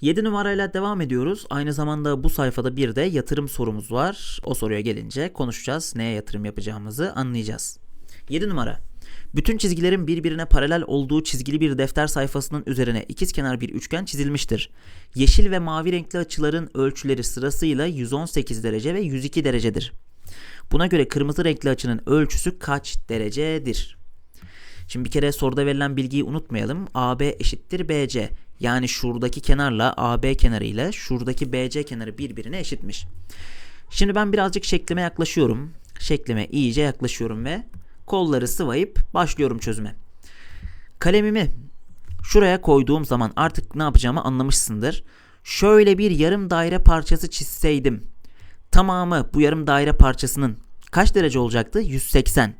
7 numarayla devam ediyoruz. Aynı zamanda bu sayfada bir de yatırım sorumuz var. O soruya gelince konuşacağız. Neye yatırım yapacağımızı anlayacağız. 7 numara. Bütün çizgilerin birbirine paralel olduğu çizgili bir defter sayfasının üzerine ikizkenar bir üçgen çizilmiştir. Yeşil ve mavi renkli açıların ölçüleri sırasıyla 118 derece ve 102 derecedir. Buna göre kırmızı renkli açının ölçüsü kaç derecedir? Şimdi bir kere soruda verilen bilgiyi unutmayalım. AB eşittir BC. Yani şuradaki kenarla AB kenarıyla şuradaki BC kenarı birbirine eşitmiş. Şimdi ben birazcık şeklime yaklaşıyorum. Şeklime iyice yaklaşıyorum ve kolları sıvayıp başlıyorum çözüme. Kalemimi şuraya koyduğum zaman artık ne yapacağımı anlamışsındır. Şöyle bir yarım daire parçası çizseydim. Tamamı bu yarım daire parçasının kaç derece olacaktı? 180.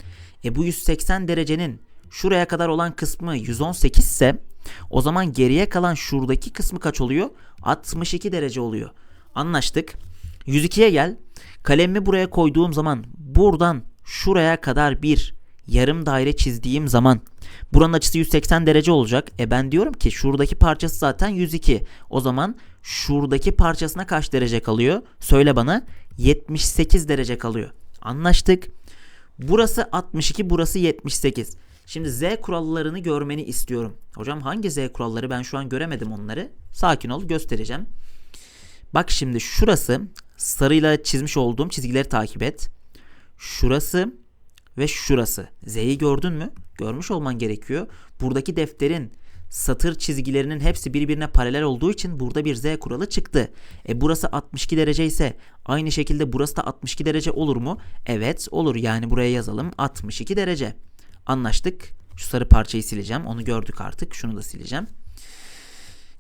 E bu 180 derecenin şuraya kadar olan kısmı 118 ise o zaman geriye kalan şuradaki kısmı kaç oluyor? 62 derece oluyor. Anlaştık. 102'ye gel. Kalemimi buraya koyduğum zaman buradan şuraya kadar bir yarım daire çizdiğim zaman buranın açısı 180 derece olacak. E ben diyorum ki şuradaki parçası zaten 102. O zaman şuradaki parçasına kaç derece kalıyor? Söyle bana. 78 derece kalıyor. Anlaştık. Burası 62, burası 78. Şimdi Z kurallarını görmeni istiyorum. Hocam hangi Z kuralları? Ben şu an göremedim onları. Sakin ol göstereceğim. Bak şimdi şurası sarıyla çizmiş olduğum çizgileri takip et. Şurası ve şurası. Z'yi gördün mü? Görmüş olman gerekiyor. Buradaki defterin satır çizgilerinin hepsi birbirine paralel olduğu için burada bir Z kuralı çıktı. E burası 62 derece ise aynı şekilde burası da 62 derece olur mu? Evet olur. Yani buraya yazalım 62 derece. Anlaştık. Şu sarı parçayı sileceğim. Onu gördük artık. Şunu da sileceğim.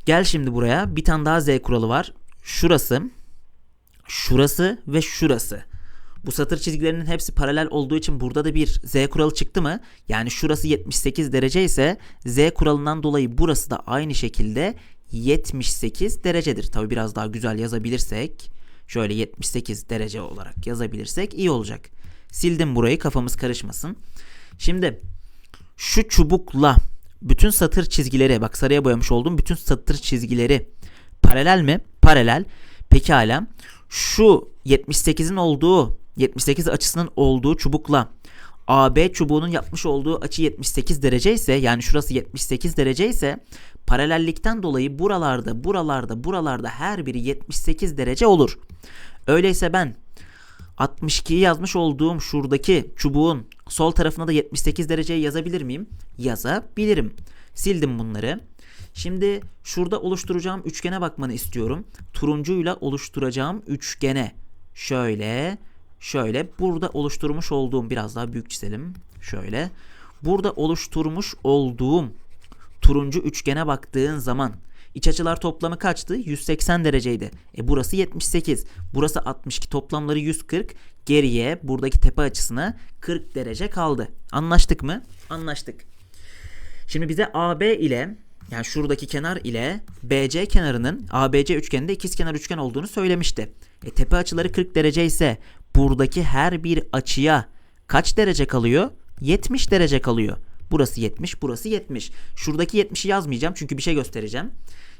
Gel şimdi buraya. Bir tane daha Z kuralı var. Şurası, şurası ve şurası. Bu satır çizgilerinin hepsi paralel olduğu için burada da bir Z kuralı çıktı mı? Yani şurası 78 derece ise Z kuralından dolayı burası da aynı şekilde 78 derecedir. Tabi biraz daha güzel yazabilirsek şöyle 78 derece olarak yazabilirsek iyi olacak. Sildim burayı kafamız karışmasın. Şimdi şu çubukla bütün satır çizgileri bak sarıya boyamış olduğum bütün satır çizgileri paralel mi? Paralel. Pekala. Şu 78'in olduğu 78 açısının olduğu çubukla AB çubuğunun yapmış olduğu açı 78 derece ise yani şurası 78 derece ise paralellikten dolayı buralarda buralarda buralarda her biri 78 derece olur. Öyleyse ben 62'yi yazmış olduğum şuradaki çubuğun sol tarafına da 78 dereceyi yazabilir miyim? Yazabilirim. Sildim bunları. Şimdi şurada oluşturacağım üçgene bakmanı istiyorum. Turuncuyla oluşturacağım üçgene. Şöyle, şöyle. Burada oluşturmuş olduğum biraz daha büyük çizelim. Şöyle. Burada oluşturmuş olduğum turuncu üçgene baktığın zaman İç açılar toplamı kaçtı? 180 dereceydi. E burası 78. Burası 62. Toplamları 140. Geriye buradaki tepe açısına 40 derece kaldı. Anlaştık mı? Anlaştık. Şimdi bize AB ile yani şuradaki kenar ile BC kenarının ABC üçgeninde ikizkenar üçgen olduğunu söylemişti. E tepe açıları 40 derece ise buradaki her bir açıya kaç derece kalıyor? 70 derece kalıyor. Burası 70, burası 70. Şuradaki 70'i yazmayacağım çünkü bir şey göstereceğim.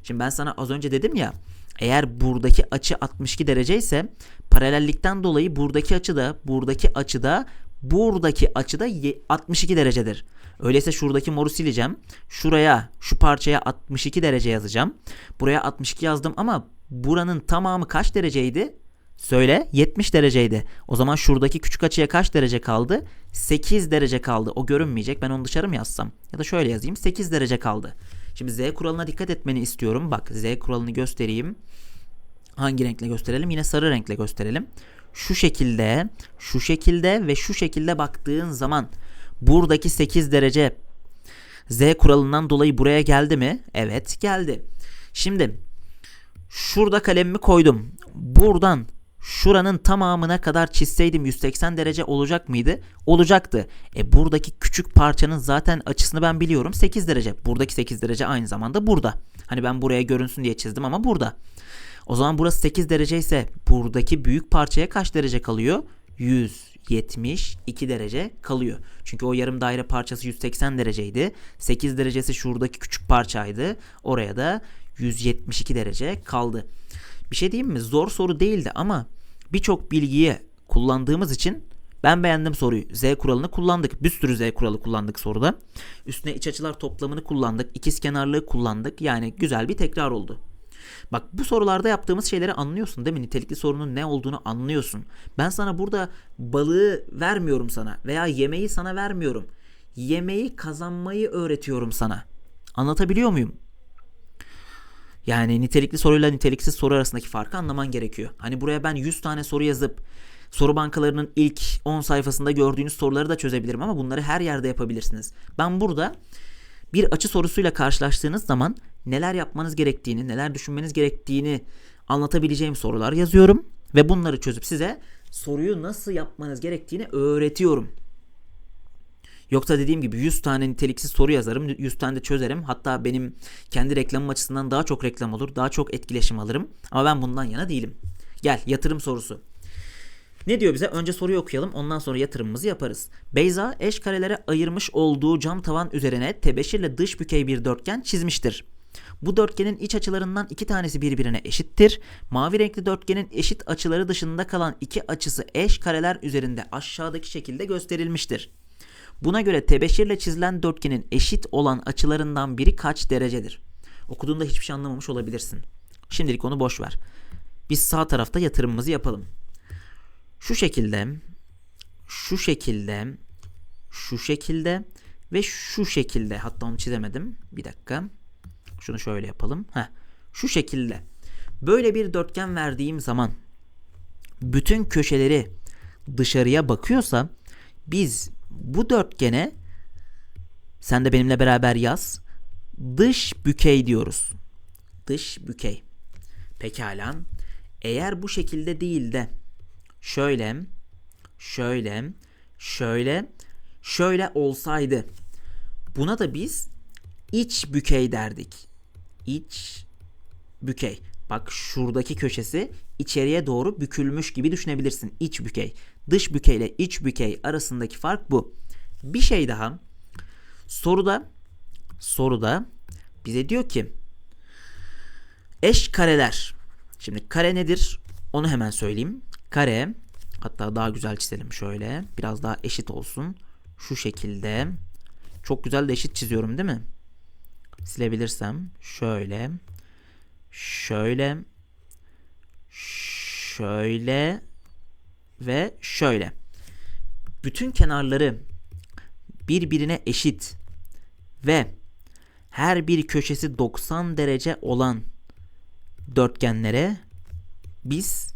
Şimdi ben sana az önce dedim ya eğer buradaki açı 62 derece ise paralellikten dolayı buradaki açı da buradaki açı da buradaki açı da 62 derecedir. Öyleyse şuradaki moru sileceğim. Şuraya şu parçaya 62 derece yazacağım. Buraya 62 yazdım ama buranın tamamı kaç dereceydi? Söyle 70 dereceydi. O zaman şuradaki küçük açıya kaç derece kaldı? 8 derece kaldı. O görünmeyecek. Ben onu dışarı mı yazsam? Ya da şöyle yazayım. 8 derece kaldı. Şimdi Z kuralına dikkat etmeni istiyorum. Bak Z kuralını göstereyim. Hangi renkle gösterelim? Yine sarı renkle gösterelim. Şu şekilde, şu şekilde ve şu şekilde baktığın zaman buradaki 8 derece Z kuralından dolayı buraya geldi mi? Evet geldi. Şimdi şurada kalemimi koydum. Buradan şuranın tamamına kadar çizseydim 180 derece olacak mıydı? Olacaktı. E buradaki küçük parçanın zaten açısını ben biliyorum 8 derece. Buradaki 8 derece aynı zamanda burada. Hani ben buraya görünsün diye çizdim ama burada. O zaman burası 8 derece ise buradaki büyük parçaya kaç derece kalıyor? 172 derece kalıyor. Çünkü o yarım daire parçası 180 dereceydi. 8 derecesi şuradaki küçük parçaydı. Oraya da 172 derece kaldı. Bir şey diyeyim mi? Zor soru değildi ama birçok bilgiyi kullandığımız için ben beğendim soruyu. Z kuralını kullandık. Bir sürü Z kuralı kullandık soruda. Üstüne iç açılar toplamını kullandık. İkiz kenarlığı kullandık. Yani güzel bir tekrar oldu. Bak bu sorularda yaptığımız şeyleri anlıyorsun değil mi? Nitelikli sorunun ne olduğunu anlıyorsun. Ben sana burada balığı vermiyorum sana veya yemeği sana vermiyorum. Yemeği kazanmayı öğretiyorum sana. Anlatabiliyor muyum? Yani nitelikli soruyla niteliksiz soru arasındaki farkı anlaman gerekiyor. Hani buraya ben 100 tane soru yazıp soru bankalarının ilk 10 sayfasında gördüğünüz soruları da çözebilirim ama bunları her yerde yapabilirsiniz. Ben burada bir açı sorusuyla karşılaştığınız zaman neler yapmanız gerektiğini, neler düşünmeniz gerektiğini anlatabileceğim sorular yazıyorum ve bunları çözüp size soruyu nasıl yapmanız gerektiğini öğretiyorum. Yoksa dediğim gibi 100 tane niteliksiz soru yazarım, 100 tane de çözerim. Hatta benim kendi reklamım açısından daha çok reklam olur, daha çok etkileşim alırım. Ama ben bundan yana değilim. Gel yatırım sorusu. Ne diyor bize? Önce soruyu okuyalım ondan sonra yatırımımızı yaparız. Beyza eş karelere ayırmış olduğu cam tavan üzerine tebeşirle dış bükey bir dörtgen çizmiştir. Bu dörtgenin iç açılarından iki tanesi birbirine eşittir. Mavi renkli dörtgenin eşit açıları dışında kalan iki açısı eş kareler üzerinde aşağıdaki şekilde gösterilmiştir. Buna göre tebeşirle çizilen dörtgenin eşit olan açılarından biri kaç derecedir? Okuduğunda hiçbir şey anlamamış olabilirsin. Şimdilik onu boş ver. Biz sağ tarafta yatırımımızı yapalım. Şu şekilde, şu şekilde, şu şekilde ve şu şekilde. Hatta onu çizemedim. Bir dakika. Şunu şöyle yapalım. Heh, şu şekilde. Böyle bir dörtgen verdiğim zaman bütün köşeleri dışarıya bakıyorsa biz bu dörtgene sen de benimle beraber yaz. Dış bükey diyoruz. Dış bükey. Pekala. Eğer bu şekilde değil de şöyle, şöyle, şöyle, şöyle olsaydı buna da biz iç bükey derdik. İç bükey. Bak şuradaki köşesi içeriye doğru bükülmüş gibi düşünebilirsin. İç bükey. Dış bükey ile iç bükey arasındaki fark bu. Bir şey daha. Soruda soruda bize diyor ki eş kareler. Şimdi kare nedir? Onu hemen söyleyeyim. Kare hatta daha güzel çizelim şöyle. Biraz daha eşit olsun. Şu şekilde. Çok güzel de eşit çiziyorum değil mi? Silebilirsem şöyle şöyle şöyle ve şöyle. Bütün kenarları birbirine eşit ve her bir köşesi 90 derece olan dörtgenlere biz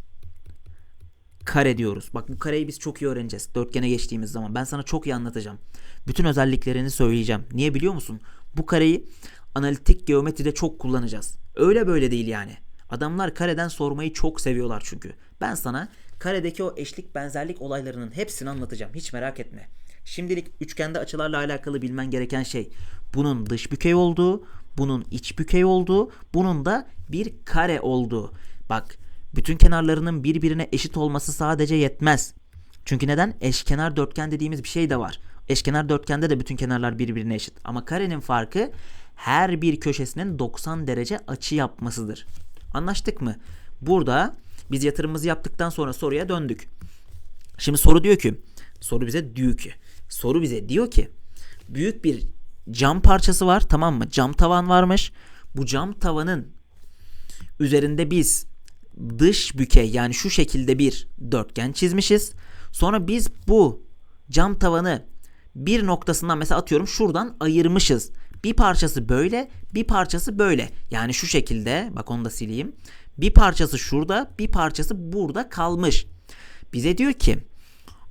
kare diyoruz. Bak bu kareyi biz çok iyi öğreneceğiz. Dörtgene geçtiğimiz zaman. Ben sana çok iyi anlatacağım. Bütün özelliklerini söyleyeceğim. Niye biliyor musun? Bu kareyi analitik geometride çok kullanacağız. Öyle böyle değil yani. Adamlar kareden sormayı çok seviyorlar çünkü. Ben sana karedeki o eşlik benzerlik olaylarının hepsini anlatacağım. Hiç merak etme. Şimdilik üçgende açılarla alakalı bilmen gereken şey bunun dış bükey olduğu, bunun iç bükey olduğu, bunun da bir kare olduğu. Bak bütün kenarlarının birbirine eşit olması sadece yetmez. Çünkü neden? Eşkenar dörtgen dediğimiz bir şey de var. Eşkenar dörtgende de bütün kenarlar birbirine eşit. Ama karenin farkı her bir köşesinin 90 derece açı yapmasıdır. Anlaştık mı? Burada biz yatırımımızı yaptıktan sonra soruya döndük. Şimdi soru diyor ki, soru bize diyor ki, soru bize diyor ki büyük bir cam parçası var tamam mı? Cam tavan varmış. Bu cam tavanın üzerinde biz dış bükey yani şu şekilde bir dörtgen çizmişiz. Sonra biz bu cam tavanı bir noktasından mesela atıyorum şuradan ayırmışız. Bir parçası böyle, bir parçası böyle. Yani şu şekilde, bak onu da sileyim. Bir parçası şurada, bir parçası burada kalmış. Bize diyor ki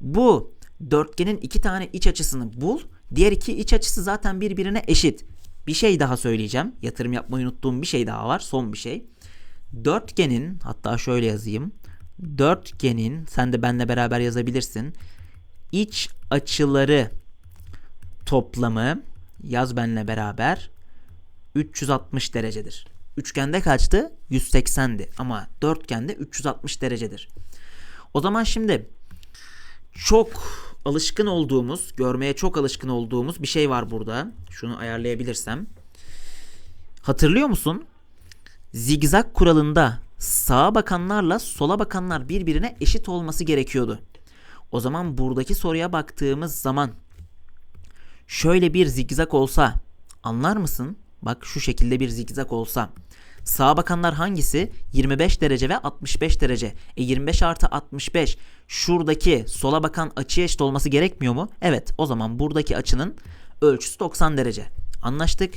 bu dörtgenin iki tane iç açısını bul. Diğer iki iç açısı zaten birbirine eşit. Bir şey daha söyleyeceğim. Yatırım yapmayı unuttuğum bir şey daha var. Son bir şey. Dörtgenin hatta şöyle yazayım. Dörtgenin sen de benle beraber yazabilirsin. İç açıları toplamı yaz benle beraber 360 derecedir. Üçgende kaçtı? 180'di ama dörtgende 360 derecedir. O zaman şimdi çok alışkın olduğumuz, görmeye çok alışkın olduğumuz bir şey var burada. Şunu ayarlayabilirsem. Hatırlıyor musun? zigzag kuralında sağa bakanlarla sola bakanlar birbirine eşit olması gerekiyordu. O zaman buradaki soruya baktığımız zaman şöyle bir zigzag olsa anlar mısın? Bak şu şekilde bir zigzag olsa sağa bakanlar hangisi? 25 derece ve 65 derece. E 25 artı 65 şuradaki sola bakan açıya eşit olması gerekmiyor mu? Evet o zaman buradaki açının ölçüsü 90 derece. Anlaştık.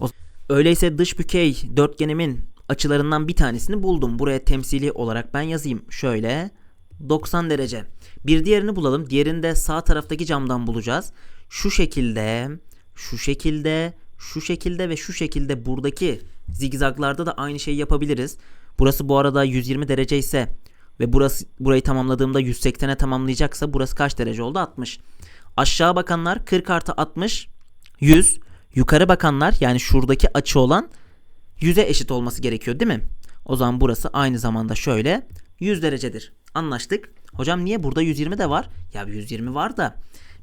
O, öyleyse dış bükey dörtgenimin açılarından bir tanesini buldum. Buraya temsili olarak ben yazayım. Şöyle 90 derece. Bir diğerini bulalım. Diğerini de sağ taraftaki camdan bulacağız. Şu şekilde, şu şekilde, şu şekilde ve şu şekilde buradaki zigzaglarda da aynı şeyi yapabiliriz. Burası bu arada 120 derece ise ve burası burayı tamamladığımda 180'e tamamlayacaksa burası kaç derece oldu? 60. Aşağı bakanlar 40 artı 60 100. Yukarı bakanlar yani şuradaki açı olan 100'e eşit olması gerekiyor değil mi? O zaman burası aynı zamanda şöyle 100 derecedir. Anlaştık. Hocam niye burada 120 de var? Ya 120 var da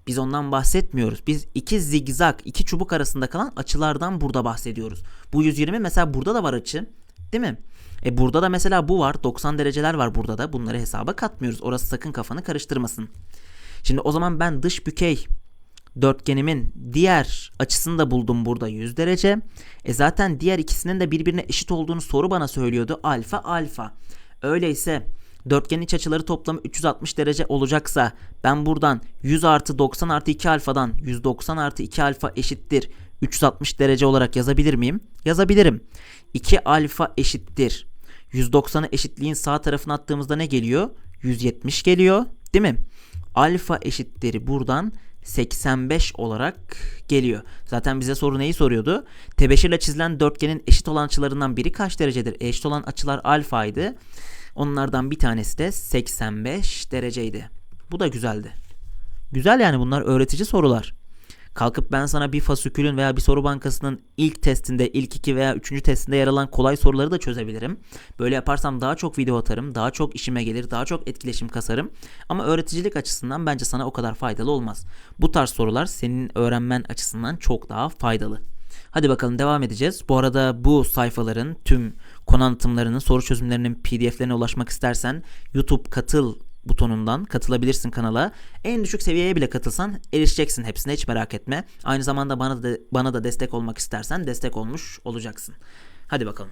biz ondan bahsetmiyoruz. Biz iki zigzag, iki çubuk arasında kalan açılardan burada bahsediyoruz. Bu 120 mesela burada da var açı. Değil mi? E burada da mesela bu var. 90 dereceler var burada da. Bunları hesaba katmıyoruz. Orası sakın kafanı karıştırmasın. Şimdi o zaman ben dış bükey dörtgenimin diğer açısını da buldum burada 100 derece. E zaten diğer ikisinin de birbirine eşit olduğunu soru bana söylüyordu. Alfa alfa. Öyleyse dörtgenin iç açıları toplamı 360 derece olacaksa ben buradan 100 artı 90 artı 2 alfadan 190 artı 2 alfa eşittir 360 derece olarak yazabilir miyim? Yazabilirim. 2 alfa eşittir. 190'ı eşitliğin sağ tarafına attığımızda ne geliyor? 170 geliyor. Değil mi? Alfa eşittir buradan 85 olarak geliyor. Zaten bize soru neyi soruyordu? Tebeşirle çizilen dörtgenin eşit olan açılarından biri kaç derecedir? Eşit olan açılar alfaydı. Onlardan bir tanesi de 85 dereceydi. Bu da güzeldi. Güzel yani bunlar öğretici sorular. Kalkıp ben sana bir fasükülün veya bir soru bankasının ilk testinde, ilk iki veya üçüncü testinde yer alan kolay soruları da çözebilirim. Böyle yaparsam daha çok video atarım, daha çok işime gelir, daha çok etkileşim kasarım. Ama öğreticilik açısından bence sana o kadar faydalı olmaz. Bu tarz sorular senin öğrenmen açısından çok daha faydalı. Hadi bakalım devam edeceğiz. Bu arada bu sayfaların tüm konu anlatımlarının, soru çözümlerinin pdf'lerine ulaşmak istersen YouTube katıl butonundan katılabilirsin kanala. En düşük seviyeye bile katılsan erişeceksin hepsine hiç merak etme. Aynı zamanda bana da bana da destek olmak istersen destek olmuş olacaksın. Hadi bakalım.